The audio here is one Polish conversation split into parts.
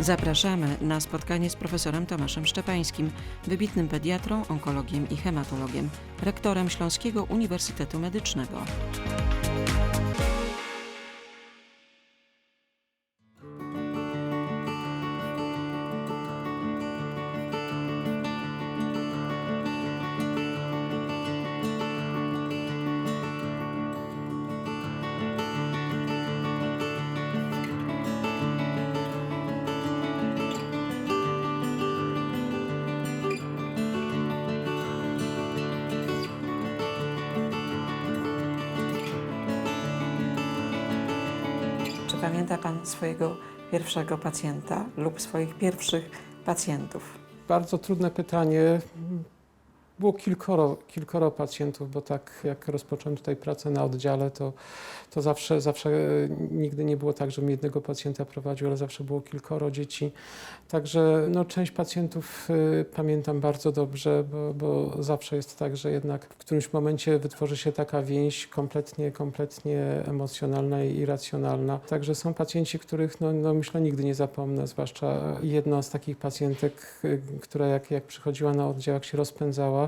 Zapraszamy na spotkanie z profesorem Tomaszem Szczepańskim, wybitnym pediatrą, onkologiem i hematologiem, rektorem Śląskiego Uniwersytetu Medycznego. Pamięta Pan swojego pierwszego pacjenta lub swoich pierwszych pacjentów? Bardzo trudne pytanie. Było kilkoro, kilkoro pacjentów, bo tak jak rozpocząłem tutaj pracę na oddziale, to, to zawsze, zawsze e, nigdy nie było tak, żebym jednego pacjenta prowadził, ale zawsze było kilkoro dzieci. Także no, część pacjentów y, pamiętam bardzo dobrze, bo, bo zawsze jest tak, że jednak w którymś momencie wytworzy się taka więź kompletnie, kompletnie emocjonalna i irracjonalna. Także są pacjenci, których no, no, myślę nigdy nie zapomnę, zwłaszcza jedna z takich pacjentek, y, która jak, jak przychodziła na oddział, jak się rozpędzała,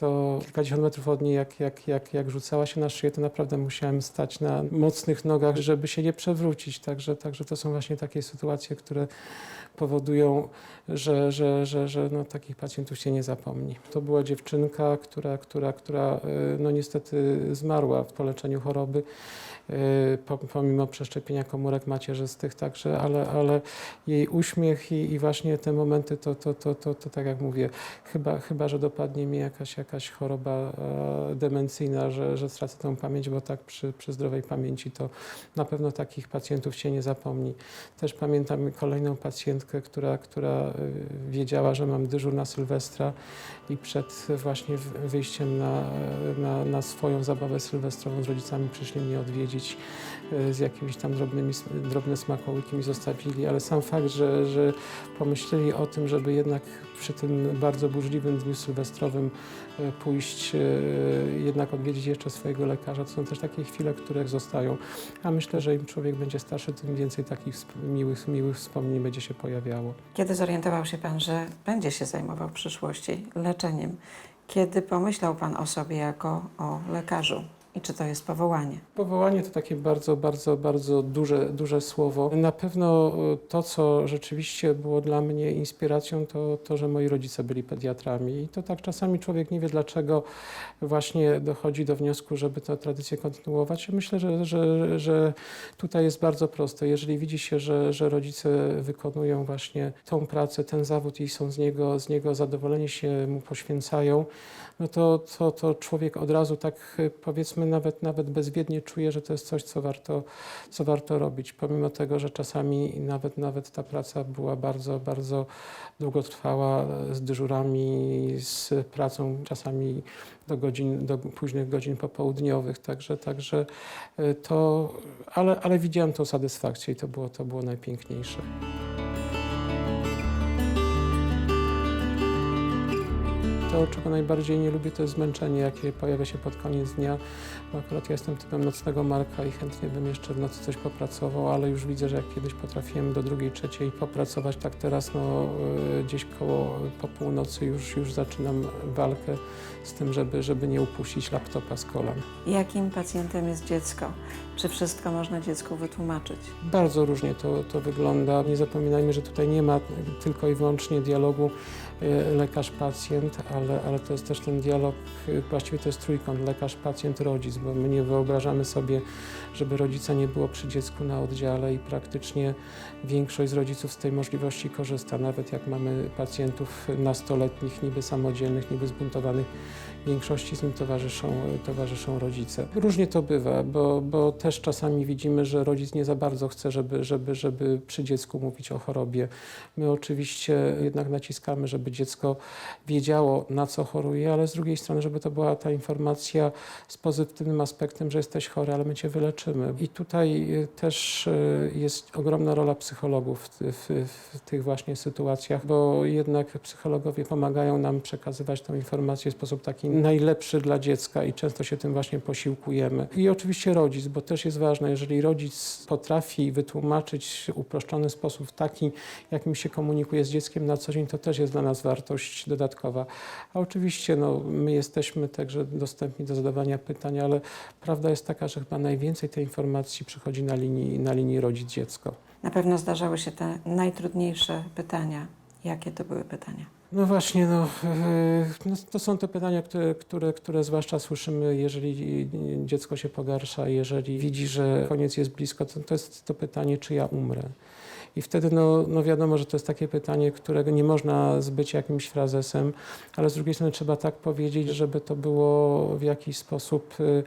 to kilkadziesiąt metrów od niej, jak, jak, jak, jak rzucała się na szyję, to naprawdę musiałem stać na mocnych nogach, żeby się nie przewrócić. Także, także to są właśnie takie sytuacje, które powodują, że, że, że, że no, takich pacjentów się nie zapomni. To była dziewczynka, która, która, która y, no, niestety zmarła po leczeniu choroby, y, po- pomimo przeszczepienia komórek macierzystych, także, ale, ale jej uśmiech i, i właśnie te momenty, to, to, to, to, to tak jak mówię, chyba, chyba że dopadnie mnie jakaś, jakaś choroba e, demencyjna, że, że stracę tą pamięć, bo tak przy, przy zdrowej pamięci to na pewno takich pacjentów się nie zapomni. Też pamiętam kolejną pacjentkę, która, która y, wiedziała, że mam dyżur na Sylwestra i przed właśnie wyjściem na, na, na swoją zabawę sylwestrową z rodzicami przyszli mnie odwiedzić y, z jakimiś tam drobnymi, drobne smakołyki mi zostawili, ale sam fakt, że, że pomyśleli o tym, żeby jednak przy tym bardzo burzliwym dniu sylwestrowym pójść, y, jednak odwiedzić jeszcze swojego lekarza, to są też takie chwile, które zostają. A myślę, że im człowiek będzie starszy, tym więcej takich miłych, miłych wspomnień będzie się pojawiało. Kiedy zorientował się Pan, że będzie się zajmował w przyszłości leczeniem? Kiedy pomyślał Pan o sobie jako o lekarzu? I czy to jest powołanie? Powołanie to takie bardzo, bardzo, bardzo duże, duże słowo. Na pewno e, to, co rzeczywiście było dla mnie inspiracją, to to, że moi rodzice byli pediatrami. I to tak czasami człowiek nie wie, dlaczego właśnie dochodzi do wniosku, żeby tę tradycję kontynuować. Myślę, że, że, że tutaj jest bardzo proste. Jeżeli widzi się, że, że rodzice wykonują właśnie tą pracę, ten zawód i są z niego, z niego zadowoleni, się mu poświęcają, no to, to, to człowiek od razu tak y, powiedzmy nawet, nawet bezwiednie czuje, że to jest coś, co warto, co warto robić. Pomimo tego, że czasami nawet, nawet ta praca była bardzo, bardzo długotrwała e, z dyżurami, z pracą czasami do godzin, do późnych godzin popołudniowych. Także, także y, to, ale, ale widziałem tą satysfakcję i to było, to było najpiękniejsze. To, czego najbardziej nie lubię, to jest zmęczenie, jakie pojawia się pod koniec dnia. Bo akurat ja jestem typem nocnego marka i chętnie bym jeszcze w nocy coś popracował, ale już widzę, że jak kiedyś potrafiłem do drugiej, trzeciej popracować, tak teraz no, y, gdzieś koło po północy już, już zaczynam walkę z tym, żeby, żeby nie upuścić laptopa z kolan. Jakim pacjentem jest dziecko? Czy wszystko można dziecku wytłumaczyć? Bardzo różnie to, to wygląda. Nie zapominajmy, że tutaj nie ma tylko i wyłącznie dialogu e, lekarz-pacjent, ale, ale to jest też ten dialog, e, właściwie to jest trójkąt lekarz-pacjent-rodzic, bo my nie wyobrażamy sobie, żeby rodzica nie było przy dziecku na oddziale i praktycznie większość z rodziców z tej możliwości korzysta, nawet jak mamy pacjentów nastoletnich, niby samodzielnych, niby zbuntowanych, większości z nim towarzyszą, towarzyszą rodzice. Różnie to bywa, bo, bo też czasami widzimy, że rodzic nie za bardzo chce, żeby, żeby, żeby przy dziecku mówić o chorobie. My oczywiście jednak naciskamy, żeby dziecko wiedziało, na co choruje, ale z drugiej strony, żeby to była ta informacja z pozytywnym aspektem, że jesteś chory, ale my cię wyleczymy. I tutaj y, też y, jest ogromna rola psychologów w, w, w tych właśnie sytuacjach, bo jednak psychologowie pomagają nam przekazywać tę informację w sposób taki najlepszy dla dziecka i często się tym właśnie posiłkujemy. I oczywiście rodzic, bo też jest ważne, jeżeli rodzic potrafi wytłumaczyć uproszczony sposób taki, jakim się komunikuje z dzieckiem na co dzień, to też jest dla nas wartość dodatkowa. A oczywiście no, my jesteśmy także dostępni do zadawania pytań, ale prawda jest taka, że chyba najwięcej tej informacji przychodzi na linii, na linii rodzic-dziecko. Na pewno zdarzały się te najtrudniejsze pytania. Jakie to były pytania? No właśnie, no, no, to są te pytania, które, które, które zwłaszcza słyszymy, jeżeli dziecko się pogarsza, jeżeli widzi, że koniec jest blisko, to, to jest to pytanie, czy ja umrę. I wtedy no, no wiadomo, że to jest takie pytanie, którego nie można zbyć jakimś frazesem, ale z drugiej strony trzeba tak powiedzieć, żeby to było w jakiś sposób y,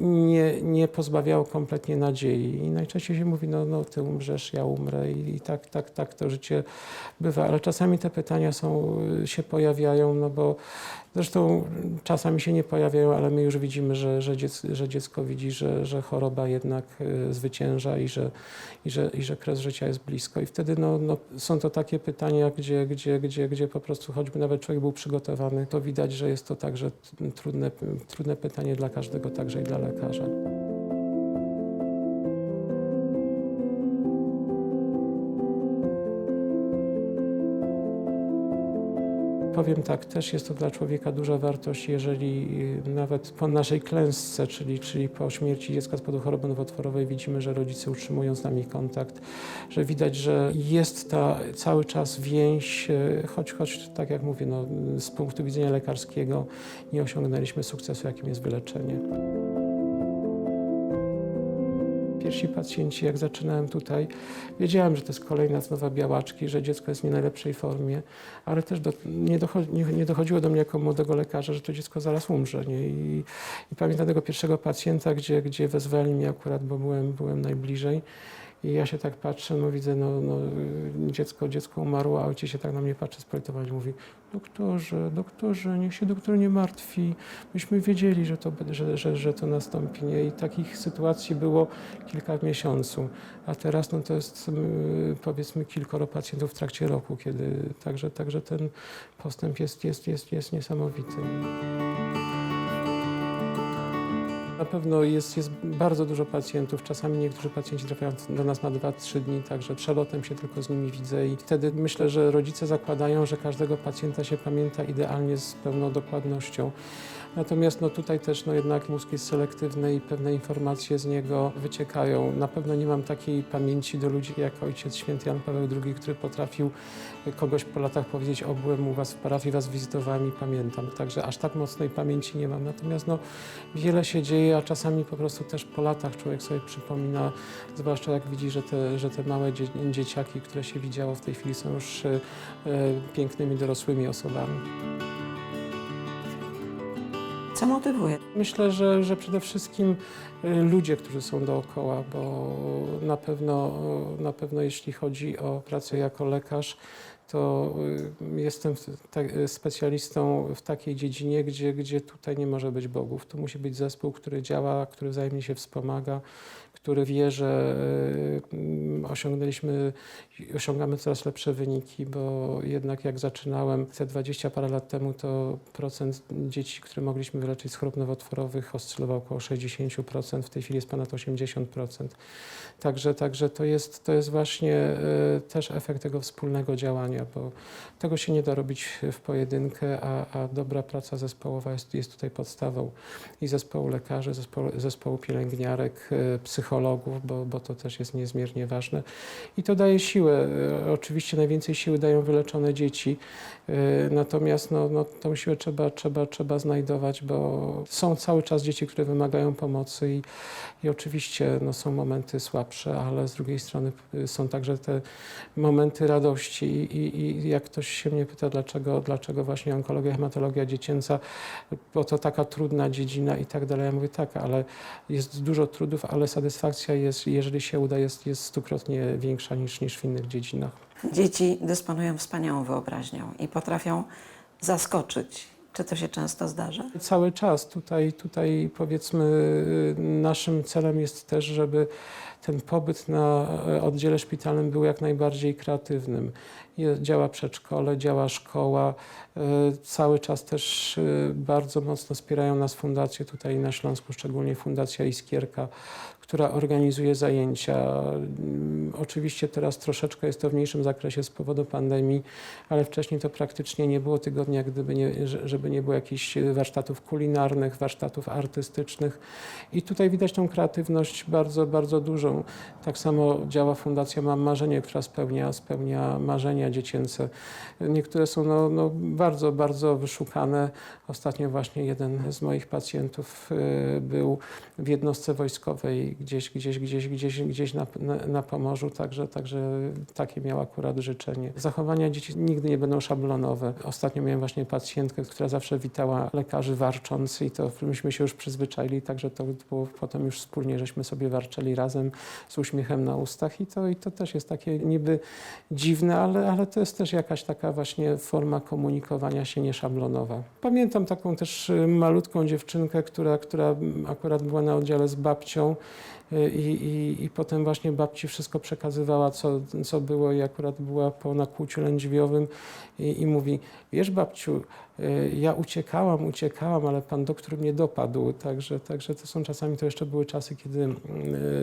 nie, nie pozbawiało kompletnie nadziei. I najczęściej się mówi, no, no ty umrzesz, ja umrę i, i tak, tak, tak to życie bywa. Ale czasami te pytania są, y, się pojawiają, no bo zresztą czasami się nie pojawiają, ale my już widzimy, że, że, dziec, że dziecko widzi, że, że choroba jednak y, zwycięża i że, i że, i że kres życia jest blisko. I wtedy no, no, są to takie pytania, gdzie, gdzie, gdzie, gdzie po prostu choćby nawet człowiek był przygotowany, to widać, że jest to także trudne, trudne pytanie dla każdego, także i dla lekarza. Powiem tak, też jest to dla człowieka duża wartość, jeżeli y, nawet po naszej klęsce, czyli, czyli po śmierci dziecka z powodu choroby nowotworowej widzimy, że rodzice utrzymują z nami kontakt, że widać, że jest ta cały czas więź, y, choć, choć tak jak mówię, no, z punktu widzenia lekarskiego nie osiągnęliśmy sukcesu, jakim jest wyleczenie. Pierwsi pacjenci, jak zaczynałem tutaj, wiedziałem, że to jest kolejna znowa białaczki, że dziecko jest w nie najlepszej formie, ale też do, nie, nie, nie dochodziło do mnie jako młodego lekarza, że to dziecko zaraz umrze. Nie? I, I pamiętam tego pierwszego pacjenta, gdzie, gdzie wezwali mnie akurat, bo byłem, byłem najbliżej. I ja się tak patrzę, no widzę, no, no dziecko, dziecko umarło, a ojciec się tak na mnie patrzy i mówi, doktorze, doktorze, niech się doktor nie martwi, myśmy wiedzieli, że to, że, że, że to nastąpi, nie? I takich sytuacji było kilka w miesiącu, a teraz no to jest y, powiedzmy kilkoro pacjentów w trakcie roku, kiedy także, także ten postęp jest, jest, jest, jest niesamowity. Na pewno jest, jest bardzo dużo pacjentów. Czasami niektórzy pacjenci trafiają do nas na 2-3 dni, także przelotem się tylko z nimi widzę i wtedy myślę, że rodzice zakładają, że każdego pacjenta się pamięta idealnie z pełną dokładnością. Natomiast no, tutaj też no, jednak mózg jest selektywny i pewne informacje z niego wyciekają. Na pewno nie mam takiej pamięci do ludzi jak ojciec święty Jan Paweł II, który potrafił kogoś po latach powiedzieć, o byłem u was w parafii, was wizytowałem i pamiętam. Także aż tak mocnej pamięci nie mam. Natomiast no, wiele się dzieje, a czasami po prostu też po latach człowiek sobie przypomina, zwłaszcza jak widzi, że te, że te małe dzie dzieciaki, które się widziało w tej chwili są już e, e, pięknymi, dorosłymi osobami. Co motywuje? Myślę, że, że przede wszystkim y, ludzie, którzy są dookoła, bo na pewno, na pewno jeśli chodzi o pracę jako lekarz, to y, jestem tak- specjalistą w takiej dziedzinie, gdzie, gdzie tutaj nie może być bogów. Tu musi być zespół, który działa, który wzajemnie się wspomaga, który wie, że mm, osiągnęliśmy, osiągamy coraz lepsze wyniki, bo jednak jak zaczynałem te 20 parę lat temu, to procent dzieci, które mogliśmy wyleczyć z chorób nowotworowych oscylował około 60%, w tej chwili jest ponad 80%. Także, także to, jest, to jest właśnie y, też efekt tego wspólnego działania, bo tego się nie da robić w pojedynkę, a, a dobra praca zespołowa jest, jest tutaj podstawą i zespołu lekarzy, zespołu, zespołu pielęgniarek, y, psychologów, bo, bo to też jest niezmiernie ważne. I to daje siłę. Y, Oczywiście najwięcej siły dają wyleczone dzieci, y, natomiast no, no, tą siłę trzeba, trzeba, trzeba znajdować, bo są cały czas dzieci, które wymagają pomocy i, i oczywiście no, są momenty słabsze, ale z drugiej strony y, są także te momenty radości i, i jak ktoś się mnie pyta, dlaczego, dlaczego właśnie onkologia, hematologia dziecięca, bo to taka trudna dziedzina i tak dalej. Ja mówię tak, ale jest dużo trudów, ale satysfakcja jest, jeżeli się uda, jest, jest stukrotnie większa niż, niż w innych dziedzinach. Dzieci dysponują wspaniałą wyobraźnią i potrafią zaskoczyć. Czy to się często zdarza? Cały czas tutaj, tutaj powiedzmy y, naszym celem jest też, żeby ten pobyt na e, oddziale szpitalnym był jak najbardziej kreatywnym. Działa przedszkole, działa szkoła. E, Cały czas też e, bardzo mocno wspierają nas fundacje tutaj na Śląsku, szczególnie Fundacja Iskierka, która organizuje zajęcia. Mm, Oczywiście teraz troszeczkę jest to w mniejszym zakresie z powodu pandemii, ale wcześniej to praktycznie nie było tygodnia, gdyby nie, że- żeby nie było jakichś warsztatów kulinarnych, warsztatów artystycznych. I tutaj widać tą kreatywność bardzo, bardzo Tak samo działa Fundacja Mam Marzenie, która spełnia, spełnia marzenia dziecięce. Niektóre są no, no, bardzo, bardzo wyszukane. Ostatnio właśnie jeden z moich pacjentów y, był w jednostce wojskowej gdzieś, gdzieś, gdzieś, gdzieś, gdzieś na, na, na Pomorzu, także, także takie miał akurat życzenie. Zachowania dzieci nigdy nie będą szablonowe. Ostatnio miałem właśnie pacjentkę, która zawsze witała lekarzy warcząc i to myśmy się już przyzwyczaili, także to było potem już wspólnie, żeśmy sobie warczeli razem z uśmiechem na ustach i to, i to też jest takie niby dziwne, ale, ale to jest też jakaś taka właśnie forma komunikowania się nieszablonowa. Pamiętam taką też y, malutką dziewczynkę, która, która akurat była na oddziale z babcią i, i, i potem właśnie babci wszystko przekazywała, co, co było i akurat była po nakłuciu lędźwiowym i, i mówi, wiesz babciu, y, ja uciekałam, uciekałam, ale pan doktor mnie dopadł, także, także to są czasami, to jeszcze były czasy, kiedy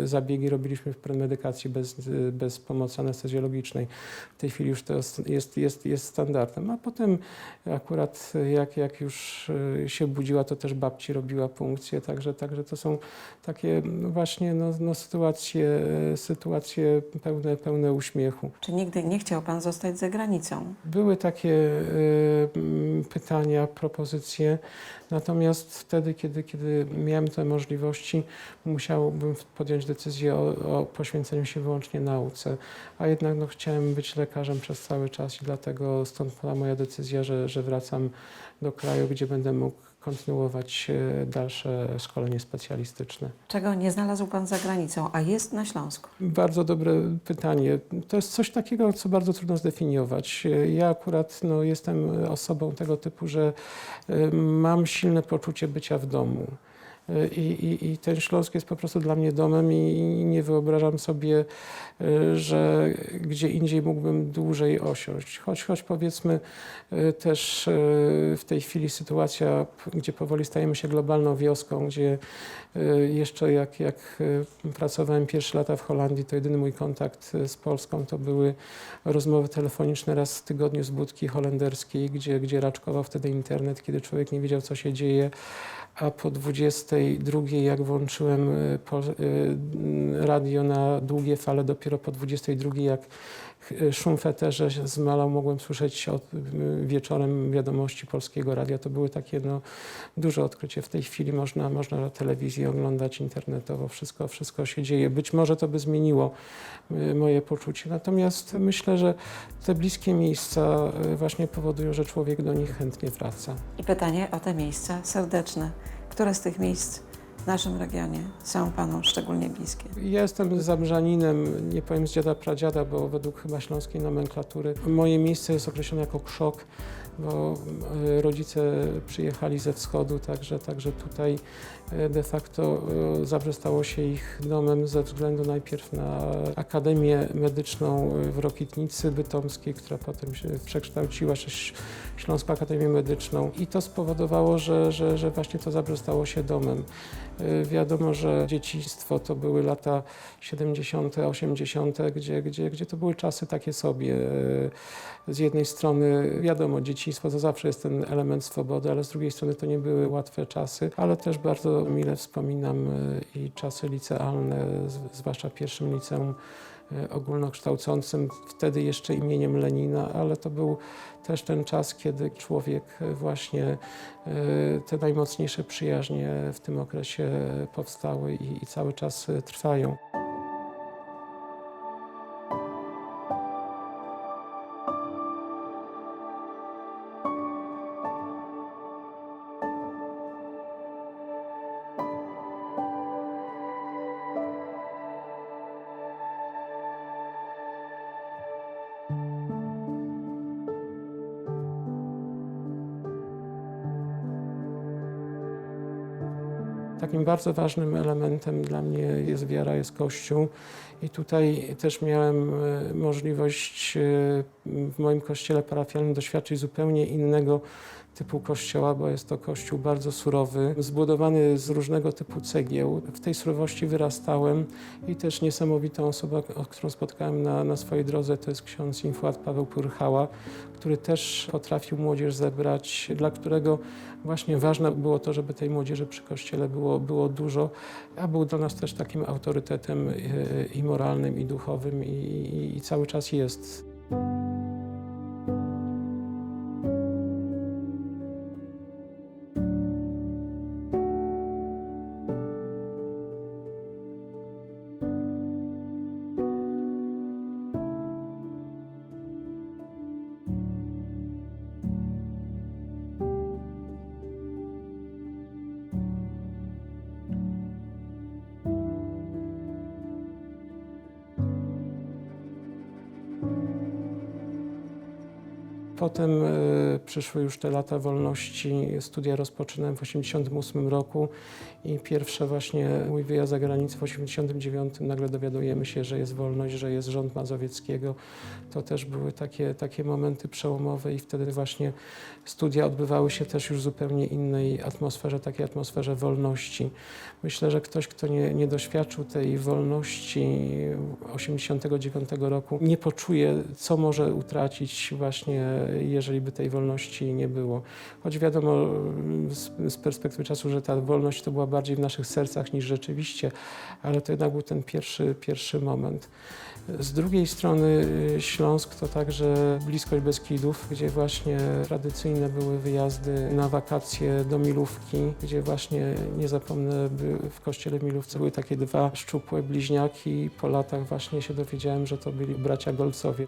y, zabiegi robiliśmy w premedykacji bez, y, bez pomocy anestezjologicznej. W tej chwili już to jest, jest, jest, standardem, a potem akurat jak, jak już y, się budziła, to też babci robiła punkcję, także, także to są takie no właśnie no, no sytuacje, sytuacje pełne, pełne uśmiechu. Czy nigdy nie chciał Pan zostać za granicą? Były takie y, pytania, propozycje, natomiast wtedy, kiedy, kiedy miałem te możliwości, musiałbym podjąć decyzję o, o poświęceniu się wyłącznie nauce, a jednak no, chciałem być lekarzem przez cały czas i dlatego stąd była moja decyzja, że, że wracam do kraju, gdzie będę mógł kontynuować e, dalsze szkolenie specjalistyczne. Czego nie znalazł Pan za granicą, a jest na Śląsku? Bardzo dobre pytanie. To jest coś takiego, co bardzo trudno zdefiniować. Ja akurat no, jestem osobą tego typu, że y, mam silne poczucie bycia w domu. I, i, I ten Śląsk jest po prostu dla mnie domem i nie wyobrażam sobie, y, że gdzie indziej mógłbym dłużej osiąść. Choć, choć powiedzmy y, też y, w tej chwili sytuacja, gdzie powoli stajemy się globalną wioską, gdzie jeszcze jak, jak pracowałem pierwsze lata w Holandii, to jedyny mój kontakt z Polską to były rozmowy telefoniczne raz w tygodniu z budki holenderskiej, gdzie, gdzie raczkował wtedy internet, kiedy człowiek nie wiedział, co się dzieje. A po 22, jak włączyłem y, y, radio na długie fale, dopiero po 22, jak y, szum w eterze zmalał, mogłem słyszeć od, wieczorem wiadomości Polskiego Radia. To były takie no, duże odkrycie. W tej chwili można, można telewizję oglądać internetowo, wszystko, wszystko się dzieje. Być może to by zmieniło moje poczucie. Natomiast myślę, że te bliskie miejsca właśnie powodują, że człowiek do nich chętnie wraca. I pytanie o te miejsca serdeczne. Które z tych miejsc w naszym regionie są Panu szczególnie bliskie? Jestem zabrzaninem, nie powiem z dziada pradziada, bo według chyba śląskiej nomenklatury moje miejsce jest określone jako krzok, bo e, rodzice przyjechali ze wschodu, także, także tutaj e, de facto e, Zabrze stało się ich domem ze względu najpierw na Akademię Medyczną w Rokitnicy Bytomskiej, która potem się przekształciła Śląską Akademię Medyczną i to spowodowało, że, że, że właśnie to Zabrze stało się domem. E, Wiadomo, że dzieciństwo to były lata 70., 80., gdzie, gdzie, gdzie to były czasy takie sobie. E, Z jednej strony, wiadomo, dzieciństwo to zawsze jest ten element swobody, ale z drugiej strony to nie były łatwe czasy, ale też bardzo mile wspominam e, i czasy licealne, zwłaszcza w pierwszym liceum ogólnokształcącym, wtedy jeszcze imieniem Lenina, ale to był też ten czas, kiedy człowiek e, właśnie e, te najmocniejsze przyjaźnie w tym okresie powstały i, i cały czas e, trwają. Takim bardzo ważnym elementem dla mnie jest wiara, jest Kościół. I tutaj też miałem e, możliwość e, w moim kościele parafialnym doświadczyć zupełnie innego typu kościoła, bo jest to kościół bardzo surowy, zbudowany z różnego typu cegieł. W tej surowości wyrastałem i też niesamowitą osobą, którą spotkałem na, na swojej drodze, to jest ksiądz Infuat Paweł Purchała, który też potrafił młodzież zebrać, dla którego właśnie ważne było to, żeby tej młodzieży przy kościele było, było dużo, a był dla nas też takim autorytetem e, i moralnym, i duchowym, i, i, i cały czas jest. Potem e, przyszły już te lata wolności. Studia rozpoczynałem w 1988 roku i pierwsze właśnie mój wyjazd za granicę w 1989 nagle dowiadujemy się, że jest wolność, że jest rząd Mazowieckiego. To też były takie, takie momenty przełomowe i wtedy właśnie studia odbywały się też już w zupełnie innej atmosferze, takiej atmosferze wolności. Myślę, że ktoś, kto nie, nie doświadczył tej wolności 89 roku, nie poczuje, co może utracić właśnie, jeżeli by tej wolności nie było. Choć wiadomo z, z perspektywy czasu, że ta wolność to była bardziej w naszych sercach niż rzeczywiście, ale to jednak był ten pierwszy, pierwszy moment. Z drugiej strony y, Śląsk to także bliskość Beskidów, gdzie właśnie tradycyjne były wyjazdy na wakacje do Milówki, gdzie właśnie nie zapomnę, w kościele w Milówce były takie dwa szczupłe bliźniaki po latach właśnie się dowiedziałem, że to byli bracia Golcowie.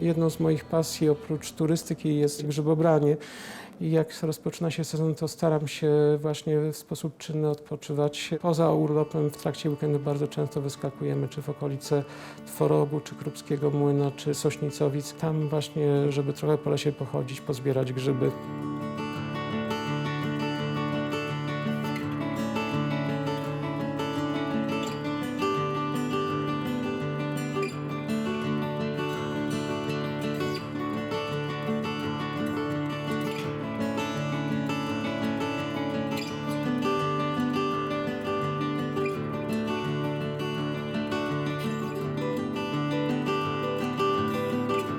Jedną z moich pasji oprócz turystyki jest grzybobranie. I jak rozpoczyna się sezon, to staram się właśnie w sposób czynny odpoczywać. Poza urlopem w trakcie weekendu bardzo często wyskakujemy, czy w okolice Tworogu, czy Krupskiego Młyna, czy Sośnicowic. Tam właśnie, żeby trochę po lesie pochodzić, pozbierać grzyby.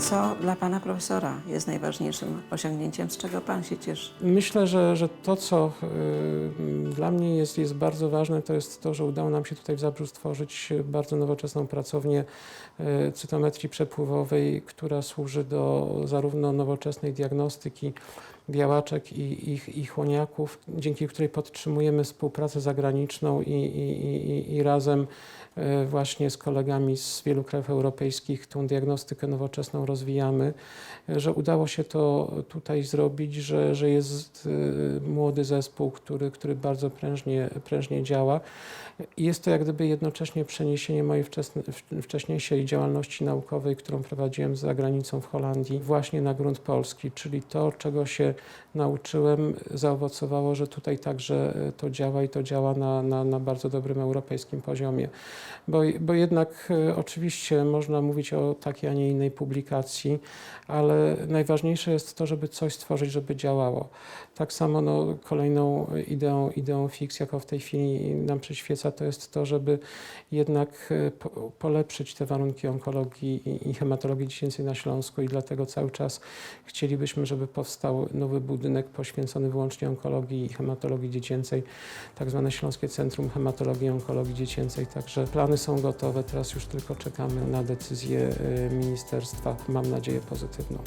Co dla pana profesora jest najważniejszym osiągnięciem, z czego pan się cieszy? Myślę, że, że to, co y, dla mnie jest, jest bardzo ważne, to jest to, że udało nam się tutaj w Zabrzu stworzyć bardzo nowoczesną pracownię y, cytometrii przepływowej, która służy do zarówno nowoczesnej diagnostyki białaczek i, i, i chłoniaków, dzięki której podtrzymujemy współpracę zagraniczną i, i, i, i razem właśnie z kolegami z wielu krajów europejskich tą diagnostykę nowoczesną rozwijamy, że udało się to tutaj zrobić, że, że jest y, młody zespół, który, który bardzo prężnie, prężnie działa. Jest to jak gdyby jednocześnie przeniesienie mojej wczesne, wcześniejszej działalności naukowej, którą prowadziłem za granicą w Holandii, właśnie na grunt polski, czyli to, czego się nauczyłem, zaowocowało, że tutaj także e, to działa i to działa na, na, na bardzo dobrym europejskim poziomie. Bo, bo jednak e, oczywiście można mówić o takiej, a nie innej publikacji, ale najważniejsze jest to, żeby coś stworzyć, żeby działało. Tak samo no, kolejną ideą, ideą fix, jaką w tej chwili nam przyświeca, to jest to, żeby jednak e, po, polepszyć te warunki onkologii i, i hematologii dziecięcej na Śląsku i dlatego cały czas chcielibyśmy, żeby powstał nowy budynek poświęcony wyłącznie onkologii i hematologii dziecięcej, tak zwane Śląskie Centrum Hematologii i Onkologii Dziecięcej. Także plany są gotowe, teraz już tylko czekamy na decyzję e, ministerstwa, mam nadzieję pozytywną.